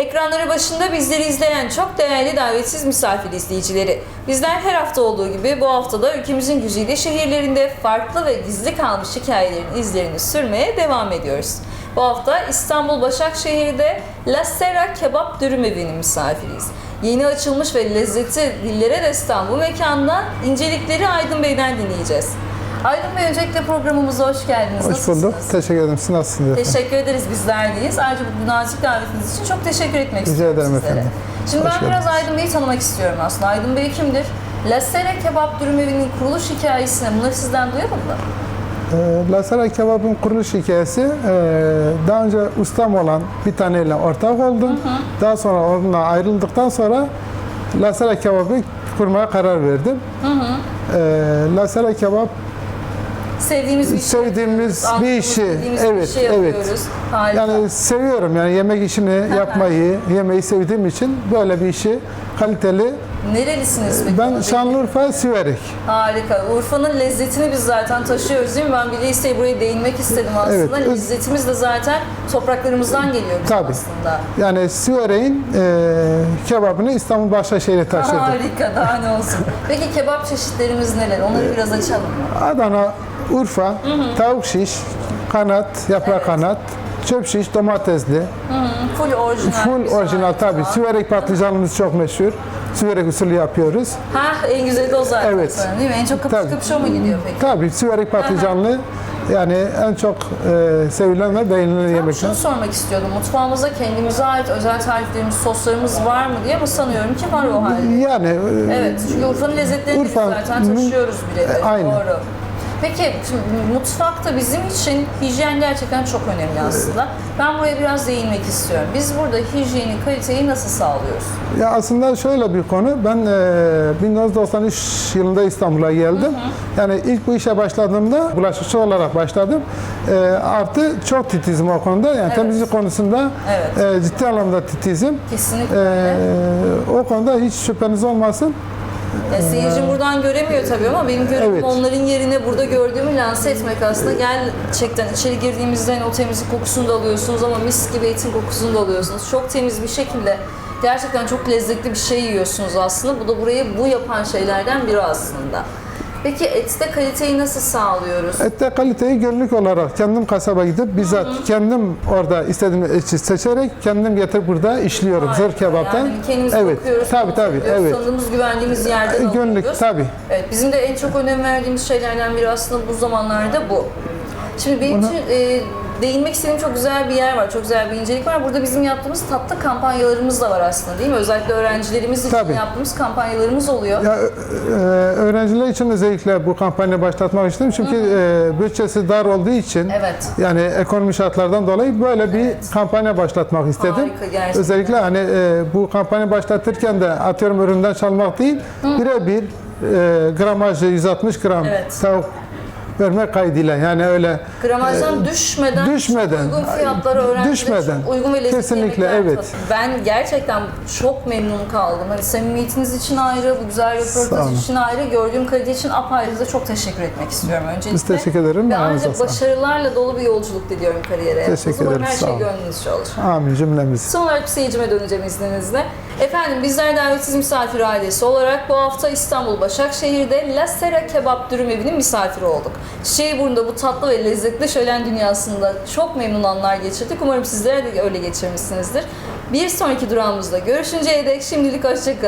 Ekranları başında bizleri izleyen çok değerli davetsiz misafir izleyicileri. Bizler her hafta olduğu gibi bu hafta da ülkemizin güzide şehirlerinde farklı ve gizli kalmış hikayelerin izlerini sürmeye devam ediyoruz. Bu hafta İstanbul Başakşehir'de La Sera Kebap Dürüm Evi'nin misafiriyiz. Yeni açılmış ve lezzeti dillere destan bu mekandan incelikleri Aydın Bey'den dinleyeceğiz. Aydın Bey öncelikle programımıza hoş geldiniz. Hoş Nasılsınız? bulduk. Teşekkür ederim. Siz nasılsınız efendim? Teşekkür ederiz bizler deyiz. Ayrıca bu nazik davetiniz için çok teşekkür etmek Rica istiyorum ederim sizlere. efendim. Şimdi Hoş ben biraz geldiniz. Aydın Bey'i tanımak istiyorum aslında. Aydın Bey kimdir? La Sera Kebap Dürüm Evi'nin kuruluş hikayesini bunları sizden duyalım mı? Ee, Lasara Kebap'ın kuruluş hikayesi e, daha önce ustam olan bir taneyle ortak oldum. Daha sonra onunla ayrıldıktan sonra Lasara Kebap'ı kurmaya karar verdim. Ee, Lasara Kebap Sevdiğimiz bir şey. sevdiğimiz bir Anladığımız, işi. bildiğimiz Evet, bir şey evet. yapıyoruz. Harika. Yani seviyorum yani yemek işini yapmayı, yemeği sevdiğim için böyle bir işi kaliteli. Nerelisiniz peki? Ben Şanlıurfa Siverek. Harika. Urfa'nın lezzetini biz zaten taşıyoruz değil mi? Ben bile isteyip buraya değinmek istedim aslında. Evet, öz- Lezzetimiz de zaten topraklarımızdan geliyor bizim Tabii. aslında. Yani Siverek'in e, kebabını İstanbul Başakşehir'e taşıdım. Harika, daha ne olsun. Peki kebap çeşitlerimiz neler? Onları biraz açalım mı? Adana, Urfa, tavuk şiş, kanat, yaprak kanat, çöp şiş, domatesli, Full orijinal. full orijinal tabii. Süverek patlıcanımız çok meşhur. Süverek usulü yapıyoruz. Ha en güzeli de o zaten Evet. sanırım, değil mi? En çok kapış kapış o mu gidiyor peki? Tabii süverek patlıcanlı yani en çok e, sevilen ve beğenilen Ben yemekler. şunu sormak istiyordum. Mutfağımızda kendimize ait özel tariflerimiz, soslarımız var mı diye ama sanıyorum ki var o halde. Yani e, Evet, çünkü Urfa'nın lezzetlerini Urfa- zaten taşıyoruz birebir. E, aynen. Doğru. Peki şimdi mutfakta bizim için hijyen gerçekten çok önemli aslında. Ben buraya biraz değinmek istiyorum. Biz burada hijyeni, kaliteyi nasıl sağlıyoruz? Ya aslında şöyle bir konu. Ben e, 1993 yılında İstanbul'a geldim. Yani ilk bu işe başladığımda bulaşıkçı olarak başladım. E, artı çok titizim o konuda. Yani temizlik konusunda Evet. e, ciddi anlamda titizim. Kesinlikle. E, o konuda hiç şüpheniz olmasın. Ya seyirci buradan göremiyor tabii ama benim görevim Evet. onların yerine burada gördüğümü lanse etmek aslında. Gerçekten içeri girdiğimizde hani o temizlik kokusunu da alıyorsunuz ama mis gibi etin kokusunu da alıyorsunuz. Çok temiz bir şekilde gerçekten çok lezzetli bir şey yiyorsunuz aslında. Bu da burayı bu yapan şeylerden biri aslında. Peki ette kaliteyi nasıl sağlıyoruz? Ette kaliteyi günlük olarak kendim kasaba gidip bizzat kendim orada istediğim eti seçerek kendim getirip burada işliyorum. Harika. Zırh kebaptan. Yani kendimiz evet. bakıyoruz, Tabii tabii. Evet. tanıdığımız, güvendiğimiz yerden Günlük alıyoruz. tabii. Evet, bizim de en çok önem verdiğimiz şeylerden biri aslında bu zamanlarda bu. Şimdi benim için e, değinmek istediğim çok güzel bir yer var, çok güzel bir incelik var. Burada bizim yaptığımız tatlı kampanyalarımız da var aslında değil mi? Özellikle öğrencilerimiz için Tabii. yaptığımız kampanyalarımız oluyor. Ya, e, öğrenciler için özellikle bu kampanya başlatmak istedim. Çünkü e, bütçesi dar olduğu için Evet. yani ekonomi şartlardan dolayı böyle bir kampanya başlatmak istedim. Harika, gerçekten. özellikle hani e, bu kampanya başlatırken de atıyorum üründen çalmak değil, birebir e, gramajı 160 gram Evet. tavuk vermek kaydıyla yani öyle Gramajdan düşmeden, Ee, düşmeden, çok uygun fiyatlara öğrencilere düşmeden. uygun ve lezzetli Kesinlikle, evet. tatıyor. Ben gerçekten çok memnun kaldım. Hani samimiyetiniz için ayrı, bu güzel röportaj için ayrı, gördüğüm kalite için apayrı da çok teşekkür etmek istiyorum öncelikle. Biz teşekkür ederim. Ve ayrıca başarılarla dolu bir yolculuk diliyorum kariyere. Teşekkür ederim, her şey gönlünüzce olur. amin cümlemiz. Son olarak seyircime döneceğim izninizle. Efendim bizler davetsiz misafir ailesi olarak bu hafta İstanbul Başakşehir'de La Sera Kebap Dürüm Evi'nin misafiri olduk. Çiçeğiburnu'nda bu tatlı ve lezzetli şölen dünyasında çok memnun anlar geçirdik. Umarım sizler de öyle geçirmişsinizdir. Bir sonraki durağımızda görüşünceye dek şimdilik hoşçakalın.